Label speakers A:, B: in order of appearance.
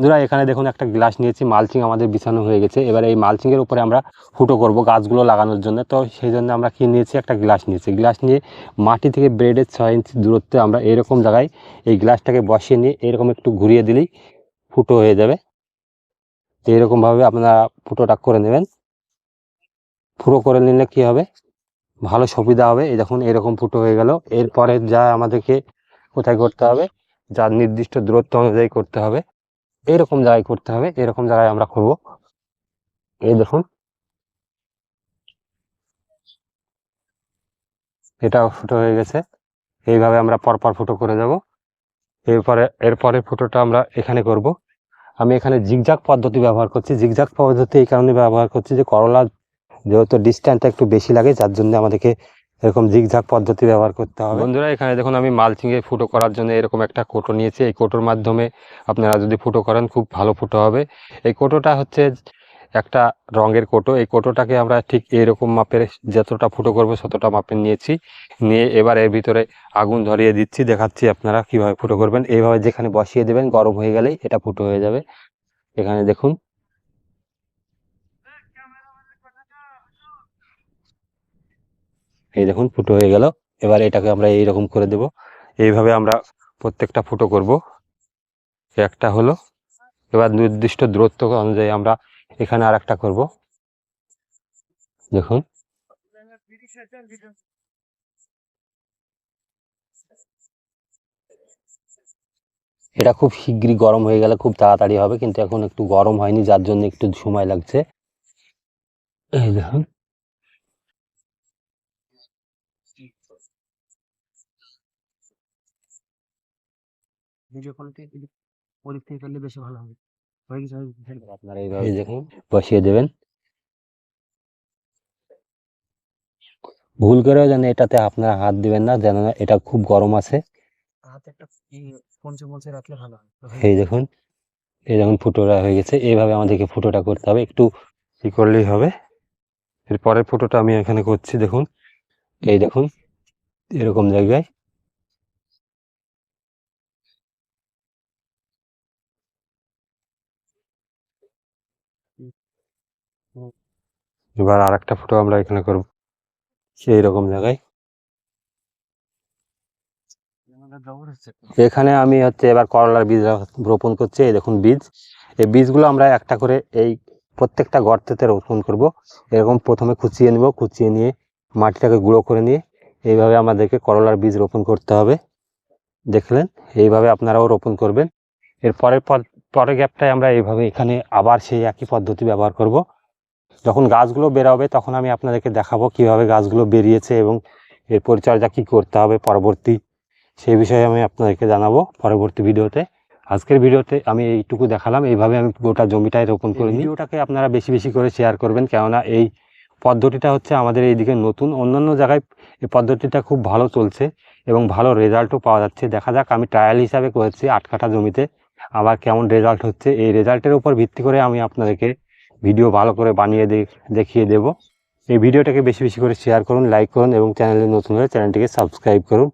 A: বন্ধুরা, এখানে দেখুন একটা গ্লাস নিয়েছি, মালচিং আমাদের বিছানো হয়ে গেছে। এবার এই মালচিংয়ের উপরে আমরা ফুটো করব গাছগুলো লাগানোর জন্য। তো সেই জন্য আমরা কি নিয়েছি, একটা গ্লাস নিয়েছি। গ্লাস নিয়ে মাটি থেকে ব্রেডের ছয় ইঞ্চি দূরত্বে আমরা এরকম জায়গায় এই গ্লাসটাকে বসিয়ে নিয়ে এরকম একটু ঘুরিয়ে দিলেই ফুটো হয়ে যাবে। তো এরকমভাবে আপনারা ফুটোটা করে নেবেন। ফুটো করে নিলে কি হবে? ভালো সুবিধা হবে। এই দেখুন, এরকম ফুটো হয়ে গেল। এরপরে যা আমাদেরকে কোথায় করতে হবে? যার নির্দিষ্ট দূরত্ব অনুযায়ী করতে হবে। এরকম জায়গায় করতে হবে, এরকম জায়গায় আমরা করব। এই দেখুন। এটা ফুটো হয়ে গেছে। এইভাবে আমরা পরপর ফুটো করে যাব। এরপরে এরপরে ফুটোটা আমরা এখানে করব। আমি এখানে জিগজাগ পদ্ধতি ব্যবহার করছি। জিগজাগ পদ্ধতি এই কারণে ব্যবহার করছি যে করলা যেহেতু ডিস্ট্যান্সটা একটু বেশি লাগে, যার জন্য আমাদেরকে এরকম জিগজাগ পদ্ধতি ব্যবহার করতে হবে। বন্ধুরা, এখানে দেখুন আমি মালচিংয়ে ফুটো করার জন্য এরকম একটা কোটো নিয়েছি। এই কোটোর মাধ্যমে আপনারা যদি ফুটো করেন, খুব ভালো ফুটো হবে। এই কোটোটা হচ্ছে একটা রঙের কোটো। এই কোটোটাকে আমরা ঠিক এরকম মাপের যতটা ফুটো করব, ততটা মাপের নিয়েছি। নিয়ে এবার এর ভিতরে আগুন ধরিয়ে দিচ্ছি। দেখাচ্ছি আপনারা কীভাবে ফুটো করবেন। এইভাবে যেখানে বসিয়ে দেবেন, গরম হয়ে গেলেই এটা ফুটো হয়ে যাবে। এখানে দেখুন এই দেখুন, ফুটো হয়ে গেল। এবার এটাকে আমরা এই রকম করে দেব। এইভাবে আমরা প্রত্যেকটা ফুটো করব। একটা হলো, এবার নির্দিষ্ট দূরত্ব অনুযায়ী আমরা এখানে আর একটা করব। দেখুন। এটা খুব শীঘ্রই গরম হয়ে গেলে খুব তাড়াতাড়ি হবে, কিন্তু এখন একটু গরম হয়নি, যার জন্য একটু সময় লাগছে। এই দেখুন।
B: ভিডিও কলতে ওদিক থেকে করলে বেশি ভালো হবে। হয়ে গেছে
A: আপনারা এইভাবে দেখুন বসিয়ে দেবেন। ভুল করেও যেন এটাতে আপনারা হাত দিবেন না যেন এটা খুব গরম আছে।
B: হাতে একটা পঞ্চে মঞ্চে রাখলে ভালো হয়।
A: এই দেখুন এই দেখুন ফুটোটা হয়ে গেছে। এইভাবে আমাদেরকে ফুটোটা করতে হবে একটু ই করলেই হবে। এর পরের ফুটোটা আমি এখানে করছি দেখুন। এই দেখুন এরকম জায়গায়। এবার আর একটা ফটো আমরা এখানে করব। সেই রকম জায়গায়। এখানে আমি হচ্ছে এবার করলার বীজ রোপণ করছি। এই দেখুন বীজ। এই বীজগুলো আমরা একটা করে এই প্রত্যেকটা গর্তেতে রোপণ করব। এরকম প্রথমে কুচিয়ে নিব। কুচিয়ে নিয়ে মাটিটাকে গুঁড়ো করে নিয়ে এইভাবে আমাদেরকে করলার বীজ রোপণ করতে হবে। দেখলেন? এইভাবে আপনারাও রোপণ করবেন। এর পরের পর, পরের গ্যাপটায় আমরা এইভাবে এখানে আবার সেই একই পদ্ধতি ব্যবহার করব। যখন গাছগুলো বেরোবে তখন আমি আপনাদেরকে দেখাবো কীভাবে গাছগুলো বেরিয়েছে এবং এর পরিচর্যা কী করতে হবে পরবর্তী। সেই বিষয়ে আমি আপনাদেরকে জানাব পরবর্তী ভিডিওতে। আজকের ভিডিওতে আমি এইটুকু দেখালাম। এইভাবে আমি গোটা জমিটায় রোপণ করে ভিডিওটাকে আপনারা বেশি বেশি করে শেয়ার করবেন কেননা এই পদ্ধতিটা হচ্ছে আমাদের এইদিকে নতুন। অন্যান্য জায়গায় এই পদ্ধতিটা খুব ভালো চলছে এবং ভালো রেজাল্টও পাওয়া যাচ্ছে। দেখা যাক আমি ট্রায়াল হিসাবে করেছি আট কাঠা জমিতে। আবার কেমন রেজাল্ট হচ্ছে? এই রেজাল্টের উপর ভিত্তি করে আমি আপনাদেরকে ভিডিও ভালো করে বানিয়ে দেখিয়ে দেব। এই ভিডিওটাকে বেশি বেশি করে শেয়ার করুন লাইক করুন এবং চ্যানেলে নতুন হলে চ্যানেলটিকে সাবস্ক্রাইব করুন।